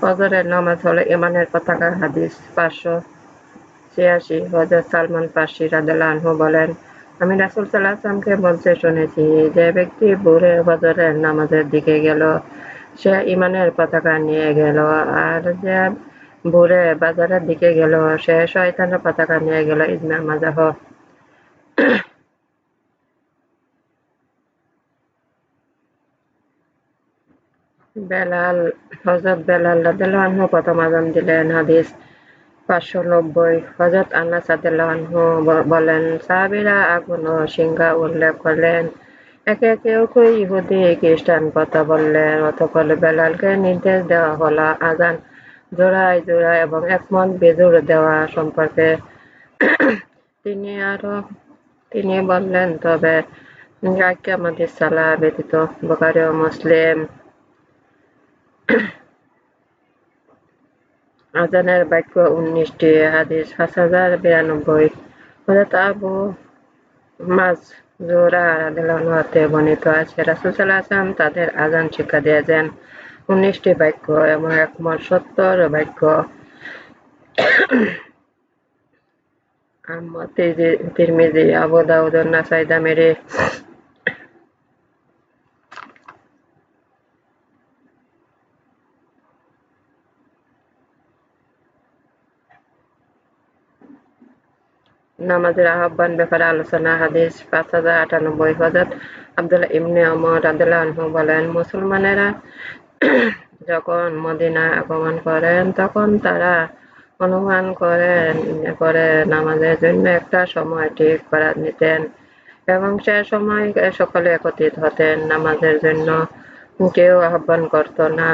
ফজরের নামাজ হলো ইমানের পতাকা, হাদিস পাঁচশো ছিয়াশি। সালমান রাদিয়াল্লাহু বলেন, আমি রাসুল সাল্লাহামকে বলতে শুনেছি যে ব্যক্তি ভোরে ফজরের নামাজের দিকে গেল, সে ইমানের পতাকা নিয়ে গেল, আর যে ভোরে বাজারের দিকে গেল, সে শয়তানের পতাকা নিয়ে গেল। ইজমা মাজাহ বেলাল হজরত বেলাল রাদিয়াল্লাহু প্রথম আজান দিলেন হাদিস পাঁচশো নব্বই। হজরত আন্নাস রাদিয়াল্লাহু বলেন, সাহাবীরা আগুন ও সিংহা উল্লেখ করলেন। একে একে উভয় ইহুদি খ্রিস্টান কথা বললেন। অতঃপর বেলালকে নির্দেশ দেওয়া হলো আজান জোড়ায় জোড়ায় এবং একমত বেজুর দেওয়া সম্পর্কে। তিনি আরও, তিনি বললেন, তবে আমাদের সালা ব্যতীত বোকারি ও মুসলিম আজানের বাক্য উনিশটি হাদিস পাঁচ হাজার বিরানব্বই। হজরত আবু মাজ জোরা রাদিল্লাহতে বর্ণিত আছে, রাসুল সাল্লাহ আসলাম তাদের আজান শিক্ষা দিয়েছেন। উনিশটি বাক্য এবং একমত সত্তর বাক্য। আহমদ তিরমিজি, আবু দাউদ, নাসাই, দামেরি নামাজের আহ্বান ব্যাপারে আলোচনা, হাদিস, পাঁচ হাজার আটানব্বই হজরত আবদুল্লাহ ইবনে অমর আনহু বলেন, মুসলমানেরা যখন মদিনায় আগমন করেন, তখন তারা অনুমান করেন, করে নামাজের জন্য একটা সময় ঠিক করা নিতেন এবং সে সময় সকলে একত্রিত হতেন। নামাজের জন্য কেউ আহ্বান করত না।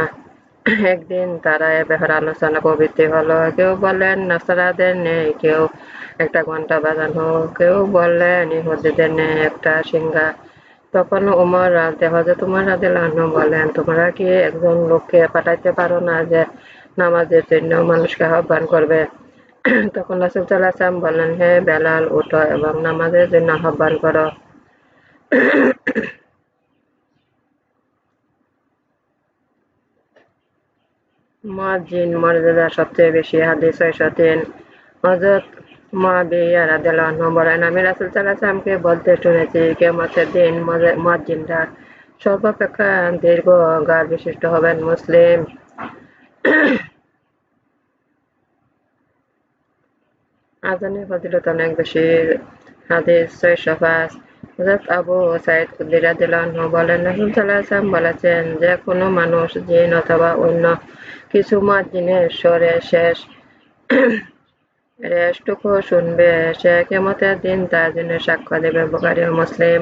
একদিন তারা এ ব্যাপারে আলোচনা প্রবৃত্তি হলো কেউ বলেন নাসারাদের নেই। কেউ, একটা ঘণ্টা বাজানো কেউ বললেন, ইহুদিদের নেই। একটা সিংহা। তখন উমর রাজে হজরত উমর রাদিল্লাহু বলেন, তোমরা কি একজন লোককে পাঠাইতে পারো না যে নামাজের জন্য মানুষকে আহ্বান করবে? তখন রাসুল বলেন হে বেলাল, উঠো এবং নামাজের জন্য আহ্বান করো। মুয়াজ্জিন মর্যাদা সবচেয়ে বেশি হাদিস ছয়শো তিন হজরত মুয়াবিয়া রাদিয়াল্লাহু বলেন, আমি রাসূল সাল্লাল্লাহু বলতে শুনেছি, কিয়ামতের দিন মুয়াজ্জিনরা সর্বাপেক্ষা দীর্ঘ গার বিশিষ্ট হবেন মুসলিম। আজানের ফজিলত অনেক বেশি হাদিস ছয়শো পাঁচ হজরত আবু সাইদ খুদ্দি রাদিয়াল্লাহু বলেন, রাসূল সাল্লাল্লাহু বলেছেন যে, কোনো মানুষ জিন অথবা অন্য কিছু মুয়াজ্জিনের স্বরে শেষ রেশটুকু শুনবে, সে কেমতের দিন তার জন্য সাক্ষ্য দেবে। বোকারি ও মুসলিম।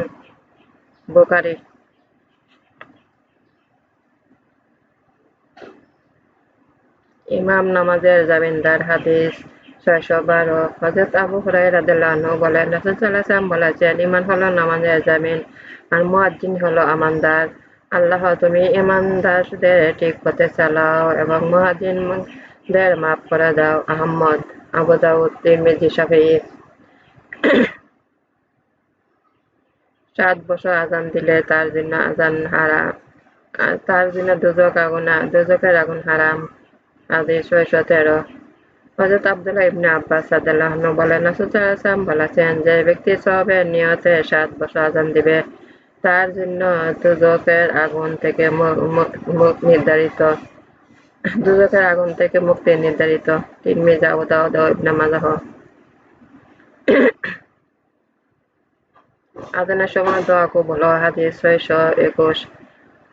বোকারি ইমাম নামাজের জামিনদার হাদিস। ছয়শো বারো হজরত আবু বলেন বলেছেন, ইমান হলো জামিন, আর মুয়াজ্জিন হলো আমানদার আল্লাহ, তুমি ঠিক পথে চালাও এবং মুয়াজ্জিনদের মাফ করে দাও। আহম্মদ আবু সাত বছর আজান দিলে তার জন্য আজান হারাম, তার জন্য দুজক আগুন দুজকের আগুন হারাম। আদি ছয়শো তেরো। হজরত আবদুল্লাহ ইবনে আব্বাস সাদাল্লাহ বলেন নাসুসাম বলেছেন যে ব্যক্তি সবের নিয়তে সাত বছর আজান দিবে, তার জন্য দুজকের আগুন থেকে নির্ধারিত দুজকের আগুন থেকে মুক্তি নির্ধারিত। তিন মির্জা আবু দাউদ ইবনে মাজাহ। আজানের সময় দোয়া কবুল হাদিস ছয়শো একুশ।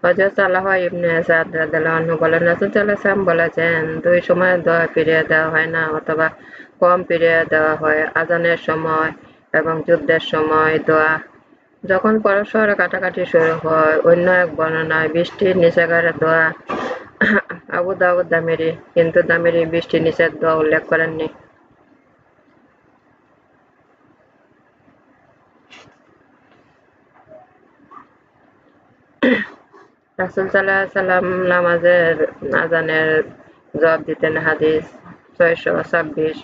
হজরত সাল্লাহ ইবনে সাদ রাদিয়াল্লাহু বলেন রাসূল বলেছেন, দুই সময় দোয়া ফিরিয়ে দেওয়া হয় না, অথবা কম ফিরিয়ে দেওয়া হয়, আজানের সময় এবং যুদ্ধের সময় দোয়া। যখন পরস্পর কাটাকাটি শুরু হয়, অন্য এক বর্ণনায়, বৃষ্টির নিষেধাজ্ঞার দোয়া, আবু দাউদ দামেরি। কিন্তু দামেরি বৃষ্টির নিষেধ দোয়া উল্লেখ করেননি। রাসুল সাল্লাহ সাল্লাম নামাজের আজানের জবাব দিতেন হাদিস ছয়শো ছাব্বিশ।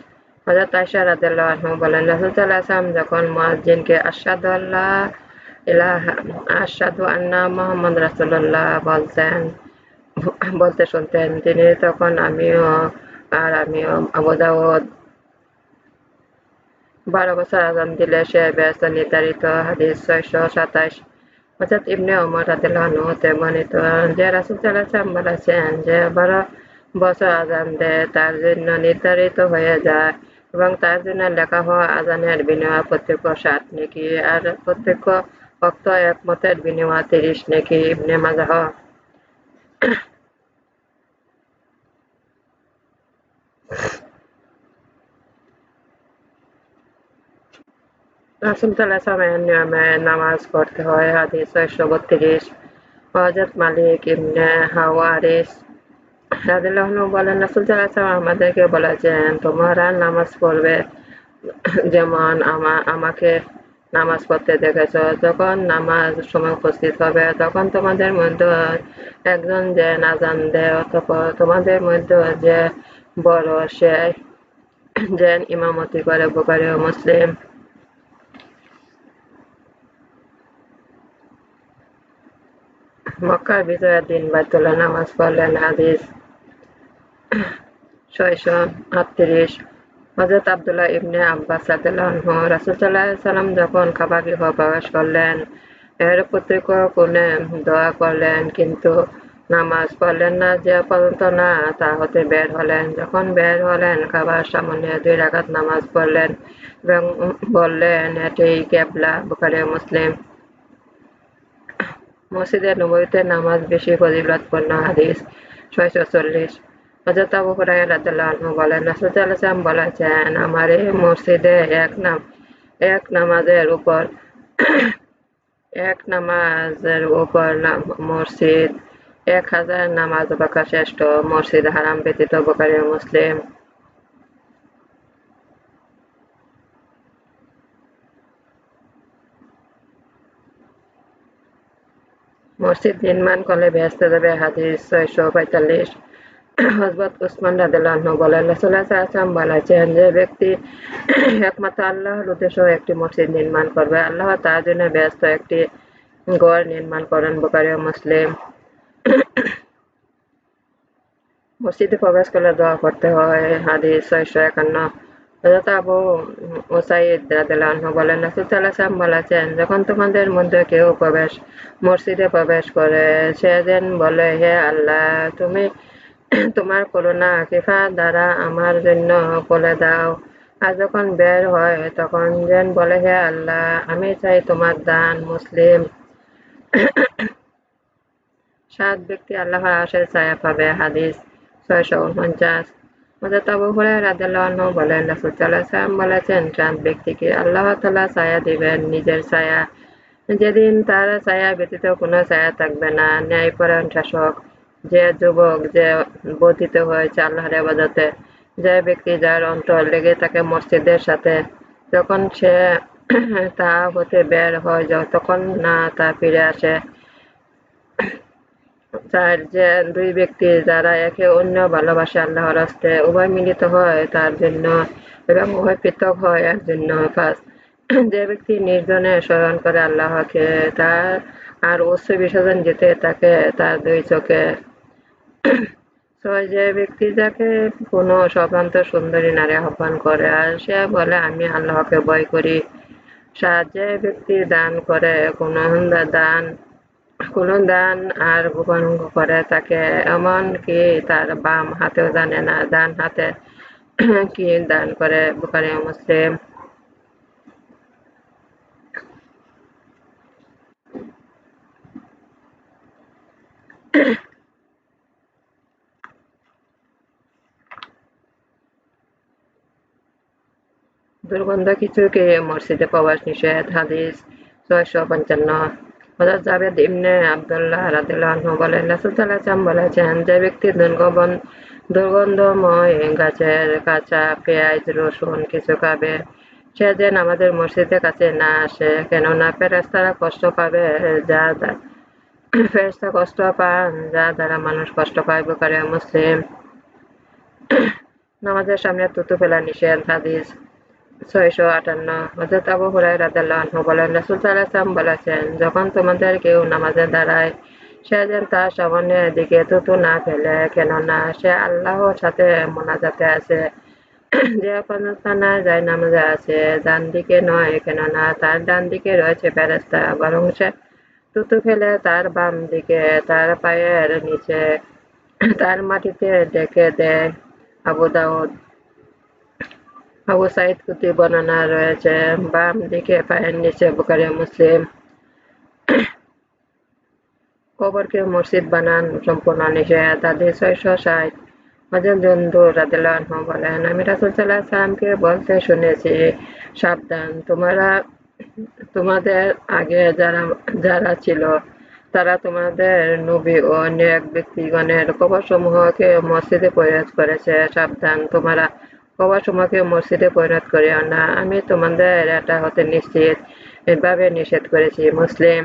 হজরত আয়সা রাদিয়াল্লাহু বলেন, রাসুল সাল্লাহ সাল্লাম যখন মুয়াজ্জিনকে আশহাদু আল্লাহ ইলাহা, আশহাদু আন্না মুহাম্মদ রাসূলুল্লাহ বলতেন, বলতে শুনতেন, তিনি তখন আমিও আর আমিও আবুদাউদ বারো বছর আজান দিলে সে ব্যস্ত নির্ধারিত হাদিস ছয়শো সাতাইশ। হজরত ইবনে ওমর রাদিল্লাহু হতে বর্ণিত যে রাসূল সাল্লাল্লাহু বলেছেন যে বারো বছর আজান দেয় তার জন্য নির্ধারিত হয়ে যায় এবং তার জন্য লেখা হওয়া আজানের বিনিময় প্রত্যেক সাত নেকি আর প্রত্যেক ভক্ত একমতের বিনিময় তিরিশ নেকি ইবনে মাজাহ নামাজ পড়তে হয় হাদিস ছয়শো বত্রিশ হজরত মালিক ইবনে হাওয়ারিস বলেন রাসুল সাল্লাহ আমাদেরকে বলেছেন তোমরা নামাজ পড়বে যেমন আমা আমাকে নামাজ পড়তে দেখেছ যখন নামাজ সময় উপস্থিত হবে তখন তোমাদের মধ্যে একজন যে নাজান দেয় অথবা তোমাদের মধ্যে যে বড় সে যে ইমামতি করে বোকারি মুসলিম মক্কার বিজয়ের দিন বাইতুল্লাহ নামাজ, পড়লেন হাদিস। ছয়শো আটত্রিশ। হজরত আবদুল্লাহ ইবনে আব্বাস রাদিল্লাহু রাসূল সাল্লাম যখন খাবার গৃহ প্রবেশ করলেন, এর প্রত্যেক কোণে দোয়া করলেন, কিন্তু নামাজ পড়লেন না, যে পর্যন্ত না, তা হতে বের হলেন। যখন বের হলেন খাবার সামনে দুই রাকাত নামাজ পড়লেন এবং বললেন, এটি কেবলা, বুখারি মুসলিম। মসজিদে নবীতে নামাজ বেশি ফজিলতপূর্ণ হাদিস, ছয়শো চল্লিশ। হজরত আবু হুরায়রা রাদিয়াল্লাহু বলেন সাল্লাল্লাহু বলেছেন, আমার এই মসজিদে এক নাম, এক নামাজের উপর, এক নামাজের উপর মসজিদ, এক হাজার নামাজ বাকা শ্রেষ্ঠ। মসজিদ হারাম ব্যতীত বোকারি মুসলিম। মসজিদ নির্মাণ করলে ব্যস্ত যাবে হাদিস ছয়শো পঁয়তাল্লিশ। হজরত উসমান রাদিল্লাহ বলেন বলেছেন যে ব্যক্তি একমাত্র আল্লাহর উদ্দেশ্য একটি মসজিদ নির্মাণ করবে। আল্লাহ তার জন্য ব্যস্ত একটি গড় নির্মাণ করেন বোকারি মুসলিম। মসজিদে প্রবেশ করলে দোয়া করতে হয়, হাদিস ছয়শো একান্ন। হজরত আবু ওসাইদ বলেন বলেছেন, যখন তোমাদের মধ্যে কেউ প্রবেশ, মসজিদে প্রবেশ করে, সে যেন বলে, হে আল্লাহ, তুমি তোমার দ্বারা আমার জন্য বলে দাও। আর যখন বের হয়, তখন যেন বলে, হে আল্লাহ, আমি চাই তোমার দান, মুসলিম সাত ব্যক্তি আল্লাহর আশের ছায়া পাবে। হাদিস ছয়শো উনপঞ্চাশ। আবু বলেন বলেছেন ব্যক্তিকে আল্লাহ তাআলা ছায়া দিবেন, নিজের ছায়া। যেদিন তার ছায়া ব্যতীত কোনো ছায়া থাকবে না। ন্যায়পরায়ণ শাসক, যে যুবক, যে বর্ধিত হয়েছে আল্লাহর আবাদতে যে ব্যক্তি যার অন্তর লেগে থাকে মসজিদের সাথে, যখন সে তা হতে বের হয় তখন না তা ফিরে আসে চার যে দুই ব্যক্তি যারা একে অন্য ভালোবাসে আল্লাহর হস্তে উভয় মিলিত হয় তার জন্য এবং উভয় পৃথক হয় এর জন্য। পাঁচ যে ব্যক্তি নির্জনে স্মরণ করে আল্লাহকে, তার আর উচ্চ বিসর্জন যেতে তাকে তার দুই চোখে। যে ব্যক্তি যাকে কোনো স্বপ্রান্ত সুন্দরী নারী আহ্বান করে আর সে বলে, আমি আল্লাহকে ভয় করি। সাহায্যে ব্যক্তি দান করে, কোনো দান কোনো দান আর গোপন করে তাকে এমন কি তার বাম হাতেও জানে না, ডান হাতে কি দান করে বুখারি মুসলিম। দুর্গন্ধ কিছুকে মসজিদে প্রবাস নিষেধ, হাদিস, ছয়শো পঞ্চান্ন। হযরত জাবেদ আব্দুল্লাহ রাদিয়াল্লাহু বলেন বলেছেন, যে ব্যক্তি দুর্গবন, দুর্গন্ধময় গাছের কাঁচা পেঁয়াজ, রসুন কিছু খাবে, সে যেন আমাদের মসজিদের কাছে না আসে, কেননা ফেরেস্তারা কষ্ট পাবে, যা ফেরেস্তা কষ্ট পান, যা দ্বারা মানুষ কষ্ট পায়, বুখারী মুসলিম। নামাজের সামনে তুতু ফেলা নিষেধ, হাদিস। ছয়শো আটান্ন। হজরত আবু হুরাই রাদিয়াল্লাহু বলেন সাল্লাল্লাহু বলেছেন, যখন তোমাদের কেউ নামাজে দাঁড়ায় সে যেন তার সামনের দিকে তুতু না ফেলে, কেননা সে আল্লাহর সাথে মোনাজাতে আছে, যে অবস্থানায় যায় নামাজে আছে, ডান দিকে নয়, কেননা তার ডান দিকে রয়েছে ফেরেশতা, বরং সে তুতু ফেলে তার বাম দিকে, তার পায়ের নিচে, তার মাটিতে ডেকে দেয় আবু দাউদ। আবু সাইদ কুতি বর্ণনা রয়েছে, বাম দিকে পায়ের নিচে বুখারী মুসলিম। কবরকে মসজিদ বানান সম্পূর্ণ নিষেধ। হাদিস ছয়শো ষাট। বলেন, আমি রাসূল আলাইহি বলতে শুনেছি, সাবধান। তোমরা, তোমাদের আগে যারা যারা ছিল, তারা তোমাদের নবী ও নেক ব্যক্তিগণের কবরসমূহকে মসজিদে পরিণত করেছে। সাবধান, তোমরা কবরসমূহকে মসজিদে পরিণত করিও না আমি তোমাদের এটা হতে নিশ্চিত, এভাবে নিষেধ করেছি মুসলিম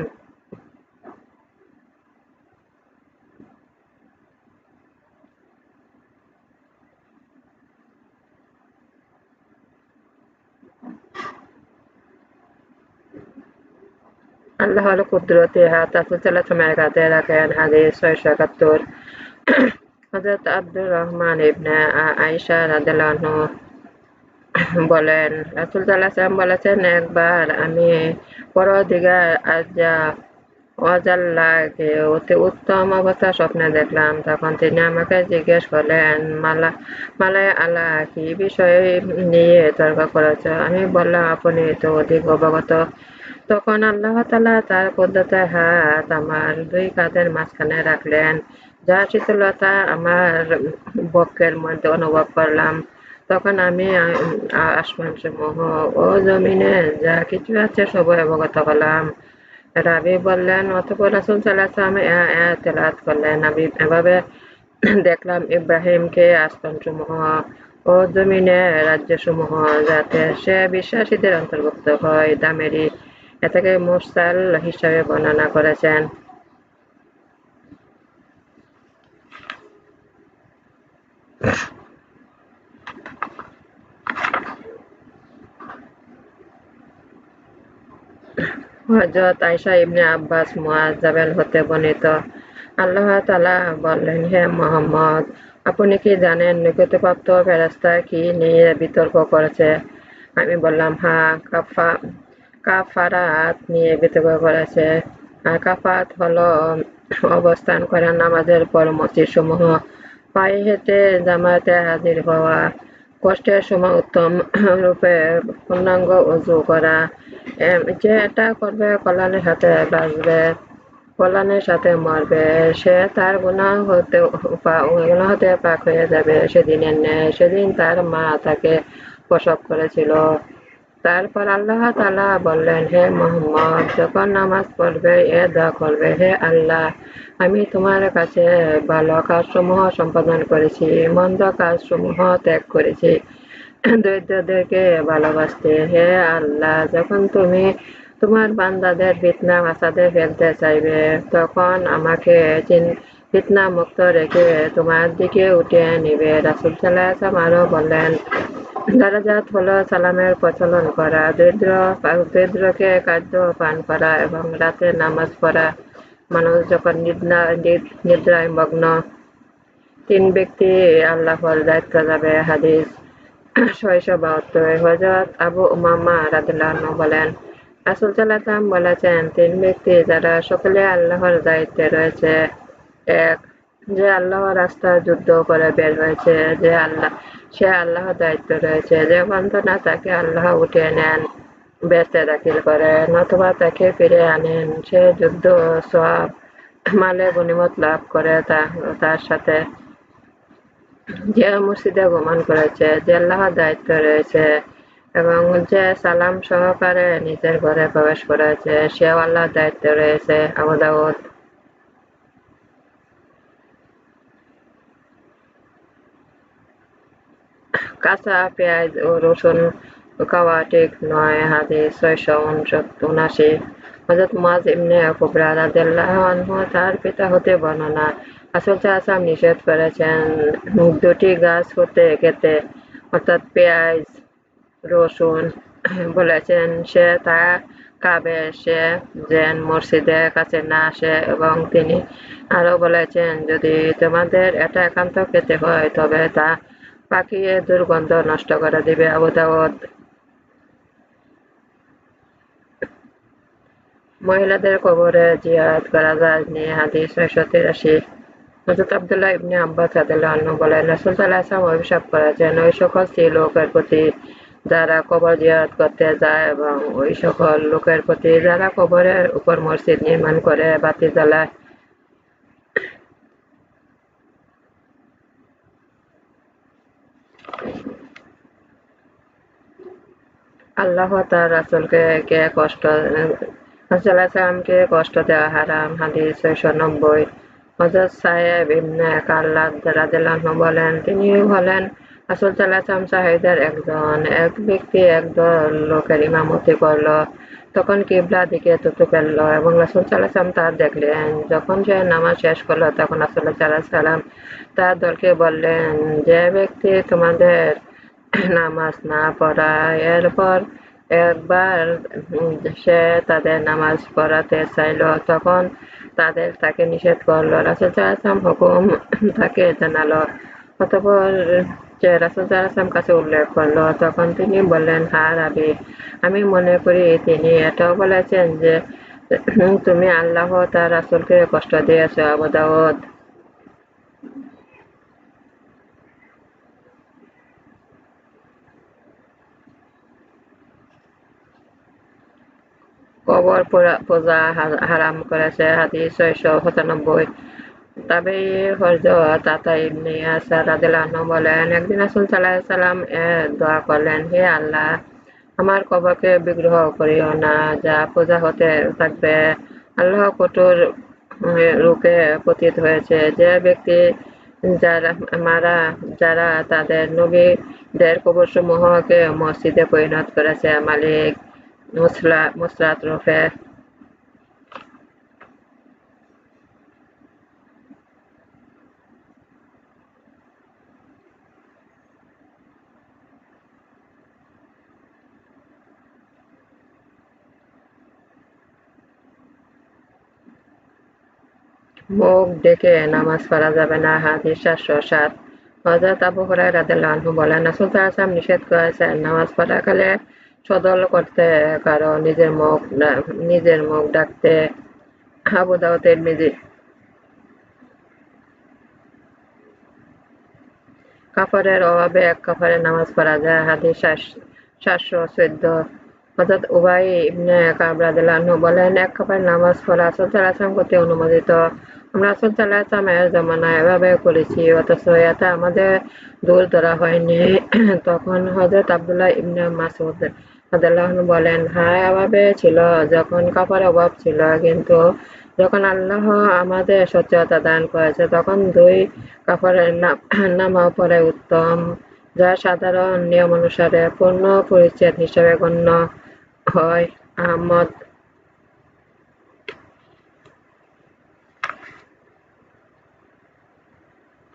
আল্লাহর কুদরতি হাত রাসূলুল্লাহ সাল্লাল্লাহু আলাইহি রাখেন হাদিস ছয়শো একাত্তর। হযরত আব্দুর রহমান ইবনে আয়েশা রাদিয়াল্লাহু বলেন, রাসূল সাল্লাল্লাহু আলাইহি বলেছেন, একবার আমি পরদিগার আজ্জা ওয়াজাল্লাহকে অতি উত্তম অবস্থা স্বপ্নে দেখলাম। তখন তিনি আমাকে জিজ্ঞেস করলেন, মালা মালায় আল্লাহ কি বিষয়ে নিয়ে তর্ক করেছ? আমি বললাম, আপনি তো অধিক অবগত। তখন আল্লাহ তালা তার পদ্ধতি হাত আমার দুই কাঁধের মাঝখানে রাখলেন। যা শীতলতা আমার বক্ষের মধ্যে অনুভব করলাম। তখন আমি আসমান সমূহ ও জমিনে যা কিছু আছে সবাই অবগত হলাম রাবি বললেন অথবা রাসুল সাল্লাহাম তেলাত করলেন। আমি এভাবে দেখলাম ইব্রাহিমকে আসমান সমূহ ও জমিনে রাজ্যসমূহ যাতে সে বিশ্বাসীদের অন্তর্ভুক্ত হয়। দামেরি এটাকে মুরসাল হিসাবে বর্ণনা করেছেন। হজরত আয়সা ইবনে আব্বাস হতে বর্ণিত। আল্লাহ তালা বললেন, হে মোহাম্মদ, আপনি কি জানেন নিকটপ্রাপ্ত ফেরাস্তা কি নিয়ে বিতর্ক করেছে? আমি বললাম হ্যাঁ কাফা, কাফারাত নিয়ে বিতর্ক করেছে। কাফাত হলো অবস্থান করা নামাজের পর মসজিদ সমূহ পায়ে হেঁটে জামাতে হাজির হওয়া, কষ্টের সময় উত্তম রূপে পূর্ণাঙ্গ উজু করা যে এটা করবে কল্যাণের সাথে বাঁচবে, কল্যাণের সাথে মরবে, সে তার গুণা হতে গুণা হতে পাক হয়ে যাবে, সেদিনের ন্যায়, সেদিন তার মা তাকে প্রসব করেছিল। তারপর আল্লাহ তালা বললেন, হে মোহাম্মদ, যখন নামাজ পড়বে, এ দা করবে, হে আল্লাহ, আমি তোমার কাছে ভালো কাজসমূহ সম্পাদন করেছি, মন্দ কাজসমূহ ত্যাগ করেছি। দরিদ্রদেরকে ভালোবাসতে, হে আল্লাহ, যখন তুমি তোমার বান্দাদের ফিতনা মাসাদের ফেলতে চাইবে, তখন আমাকে ফিতনা মুক্ত রেখে তোমার দিকে উঠে নিবে। রাসুল সাল্লাহ আরও বললেন দারাজাত হলো সালামের প্রচলন করা, দরিদ্র দরিদ্রকে খাদ্য পান করা এবং রাতে নামাজ পড়া, মানুষ যখন নিদ্রায় মগ্ন, তিন ব্যক্তি আল্লাহর দায়িত্ব যাবে, হাদিস ছয়শো বাহাত্তর হজরত আবু উমামা রাদিল্লাহ বলেন, রাসুল সাল্লাম বলেছেন, তিন ব্যক্তি যারা সকলে আল্লাহর দায়িত্বে রয়েছে, এক যে আল্লাহর রাস্তা যুদ্ধ করে বের হয়েছে, যে আল্লাহ সে আল্লাহর দায়িত্ব রয়েছে। যে বন্ধনা তাকে আল্লাহ উঠিয়ে নেন বেঁচে দাখিল করেন অথবা তাকে ফিরে আনেন, সে যুদ্ধ সব মালে গণিমত লাভ করে তার সাথে। যে মসজিদে গমন করেছে, যে আল্লাহর দায়িত্ব রয়েছে এবং যে সালাম সহকারে নিজের ঘরে প্রবেশ করেছে, সেও আল্লাহর দায়িত্ব রয়েছে। আবুদাউদ কাঁচা পেঁয়াজ ও রসুন খাওয়া ঠিক নয় হাদিস ছয়শো উনআশি, হজরত মাজ ইবনে কুবরা রাদিয়াল্লাহু তার পিতা হতে বর্ণনা আসল আসাম নিষেধ করেছেন দুটি গাছ হতে খেতে অর্থাৎ পেঁয়াজ রসুন বলেছেন, সে তা কাবে সে যেন মসজিদের কাছে না আসে, এবং তিনি আরও বলেছেন, যদি তোমাদের এটা একান্ত খেতে হয়, তবে তা পাকিয়ে দুর্গন্ধ নষ্ট করে দিবে আবু মহিলাদের কবরে জিয়ারত করা যায় নিয়ে হাদিস ছয়শো তিরাশি। হজরত আবদুল্লাহ ইবনে আব্বাস রাদিয়াল্লাহু বলেন, রাসূল সাল্লাল্লাহু আলাইহি অভিশাপ করেছেন, ওই সকল স্ত্রী লোকের প্রতি যারা কবর জিয়ারত করতে যায় এবং ওই সকল লোকের প্রতি যারা কবরের উপর মসজিদ নির্মাণ করে বাতি জ্বালায় আল্লাহ তার রাসুলকে কে কষ্ট সাল্লামকে কষ্ট দেওয়া হারাম? হাদিস ছয়শো নব্বই। হজরত সাহেব ইবনে কাল্লাদ রাদিয়াল্লাহু বলেন তিনি হলেন রাসূল সাল্লাল্লাহু সাহেবদের একজন। এক ব্যক্তি একদল লোকের ইমামতি করল, তখন কিবলা দিকে তুতু ফেলল এবং রাসূল সাল্লাল্লাহু তা দেখলেন। যখন সে নামাজ শেষ করল, তখন রাসূল সাল্লাম তার দলকে বললেন, যে ব্যক্তি তোমাদের নামাজ না পড়া এরপর একবার সে তাদের নামাজ পড়াতে চাইল, তখন তাদের তাকে নিষেধ করল। রাসুল সাল্লাম হুকুম তাকে জানালো। অতপর যে রাসুল সাল্লাম কাছে উল্লেখ করল। তখন তিনি বললেন, হা রাবি, আমি মনে করি তিনি এটাও বলেছেন যে, তুমি আল্লাহ তার রাসুলকে কষ্ট দিয়েছ, আবু কবর পূজা হারাম করেছে, হাদিস ছয়শো সাতানব্বই। তবে হজরত ইবনে বলেন, একদিন রাসূল আলাইহি সাল্লাম দোয়া করলেন, হে আল্লাহ, আমার কবরকে বিগ্রহ করিও না, যা পূজা হতে থাকবে। আল্লাহ কঠোর রূপে পতিত হয়েছে। যে ব্যক্তি যারা, মারা, যারা তাদের নবীদের কবরসমূহকে মসজিদে পরিণত করেছে, মালিক মুসরাত রফে মুখ ডেকে নামাজ পড়া যাবে না হাদিস চারশো সাত হজরত আবু হরাই রাদিয়াল্লাহু বলেন রাসূল সাল্লাল্লাহু নিষেধ করেছেন নামাজ পড়াকালে সদল করতে কারও নিজের মুখ নিজের মুখ ডাকতে আবু দাউদের মিজি কাফারের অভাবে এক কাফারে নামাজ পড়া যায়, হাদিস সাতশো চোদ্দ। হজরত উবাই ইবনে কাব রাদিয়াল্লাহু বলেন, এক কাফারে নামাজ পড়া রাসূল সাল্লাল্লাহু করতে অনুমোদিত। আমরা রাসূল সাল্লাল্লাহু জমানায় এভাবে করেছি, অথচ এটা আমাদের দূর ধরা হয়নি। তখন হজরত আব্দুল্লাহ ইবনে মাসুদ বলেন হ্যাঁ এভাবে ছিল, যখন কাপড়ের অভাব ছিল, কিন্তু যখন আল্লাহ আমাদের সচ্ছতা দান করেছে, তখন দুই কাপড়ের নামা পরে উত্তম। যা সাধারণ নিয়ম অনুসারে পূর্ণ পরিচ্ছেদ হিসেবে গণ্য হয়। আহমদ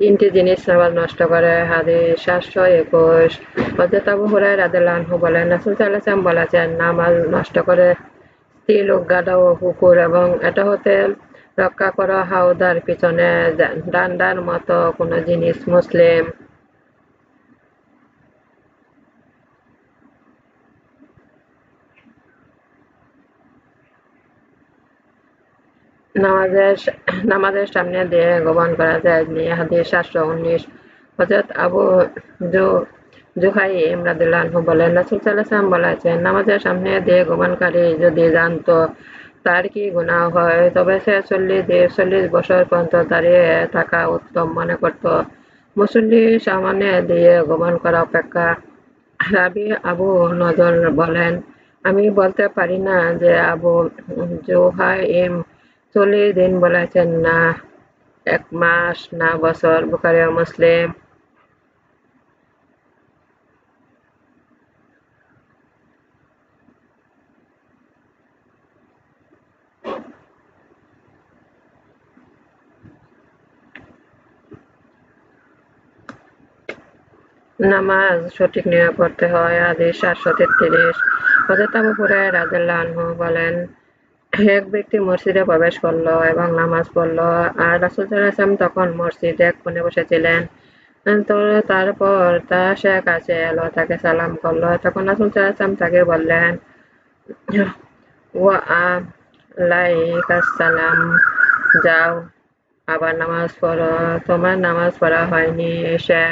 তিনটি জিনিস নামাজ নষ্ট করে, হাদিস সাতশো একুশ। হজরত আবু হুরাই রাদিয়াল্লাহু বলেন, রাসূল সাল্লাল্লাহু বলেছেন, নামাজ নষ্ট করে স্ত্রী গাদা ও কুকুর এবং এটা হতে রক্ষা করা হাউদার পিছনে ডান্ডার মতো কোনো জিনিস মুসলিম। নামাজের নামাজের সামনে দিয়ে গোপন করা যায়। নিয়ে হাদিস সাতশো উনিশ হজরত আবু জুহাই ইমরাদুল্লাহ বলেন, রাসুল সাল্লাহাম বলেছেন, নামাজের সামনে দিয়ে গোপনকারী যদি জানতো তার কি গুণা হয়, তবে সে চল্লিশ দিয়ে চল্লিশ বছর পর্যন্ত দাঁড়িয়ে থাকা উত্তম মনে করত। মুসল্লি সামনে দিয়ে গোপন করা অপেক্ষা রাবি আবু নজর বলেন, আমি বলতে পারি না যে আবু জোহাই ইম চল্লিশ দিন বলেছেন না, এক মাস না বছর, বুখারি মুসলিম। নামাজ সঠিক নিয়মে পড়তে হয় আদি সাতশো তেত্রিশ। হজরত আবু হুরায়রা রাদিয়াল্লাহু বলেন এক ব্যক্তি মসজিদে প্রবেশ করল এবং নামাজ পড়ল। আর রাসূল ওয়াসাল্লাম তখন মসজিদে এক কোণে বসেছিলেন। তো তারপর তা সে কাছে এলো, তাকে সালাম করল। তখন রাসূল ওয়াসাল্লাম তাকে বললেন আলাইকাস সালাম, যাও, আবার নামাজ পড়ো। তোমার নামাজ পড়া হয়নি, এসে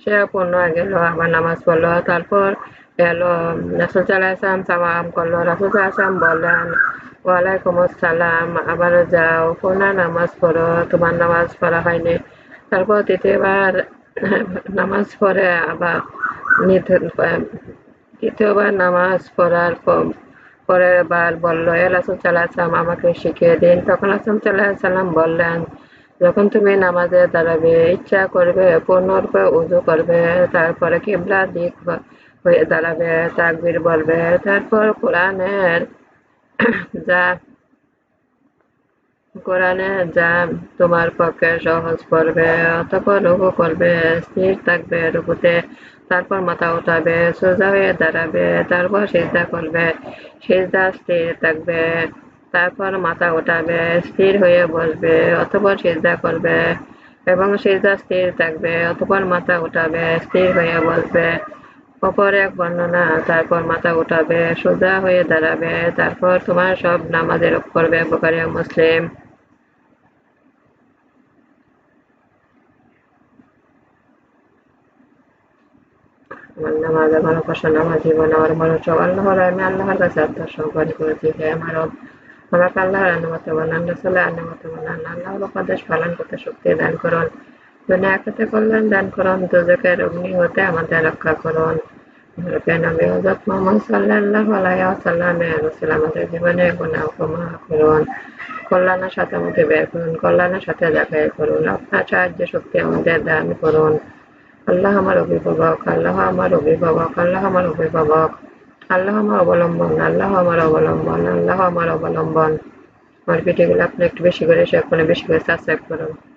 সে পুনরায় গেল, আবার নামাজ পড়ল। তারপর পুনরায় নামাজ পড়ো হয়নি তারপর তৃতীয়বার নামাজ পড়ে আবার তৃতীয়বার নামাজ পড়ার পরের বার বলল এ রাসুল সাল্লাম আমাকে শিখিয়ে দিন তখন রাসুল সাল্লাহ সাল্লাম বললেন যখন তুমি নামাজে দাঁড়াবে ইচ্ছা করবে পুনর্বে উজু করবে তারপরে কিবলা দিক হয়ে দাঁড়াবে, তাকবির বলবে। তারপর কোরআনের যা কোরআনে যা তোমার পক্ষে সহজ পড়বে অতপর রুকু করবে, স্থির থাকবে রুকুতে। তারপর মাথা উঠাবে, সোজা হয়ে দাঁড়াবে, তারপর সিজদা করবে, সিজদা স্থির থাকবে। তারপর মাথা উঠাবে, স্থির হয়ে বসবে, অতপর সিজদা করবে। এবং সিজদা স্থির থাকবে, অতপর মাথা উঠাবে, স্থির হয়ে বসবে। অপর এক বর্ণনা, তারপর মাথা উঠাবে সোজা হয়ে দাঁড়াবে, তারপর তোমার সব নামাজের করবে বোকারি মুসলিম। আমার নামাজ, আমার উপাসনা, আমার জীবন, আমার মনোযোগ, আল্লাহর আমি আল্লাহর কাছে আত্মসমর্পণ করেছি, হে আমার আমাকে আল্লাহর অনুমতি বানান রসুলের অনুমতি বানান আল্লাহর উপদেশ পালন করতে শক্তি দান করুন। দুনিয়া আখাতে কল্যাণ দান করুন দুজকের অগ্নি হতে আমাদের রক্ষা করুন। সাথে আমাদের বের করুন, কল্যাণের সাথে দেখাই করুন, আপনার সাহায্য শক্তি আমাদের দান করুন আল্লাহ আমার অভিভাবক আল্লাহ আমার অভিভাবক আল্লাহ আমার অভিভাবক, আল্লাহ আমার অবলম্বন, আল্লাহ আমার অবলম্বন, আল্লাহ আমার অবলম্বন, আমার ভিডিওগুলো আপনি একটু বেশি করে শেয়ার করুন বেশি করে সাবস্ক্রাইব করুন।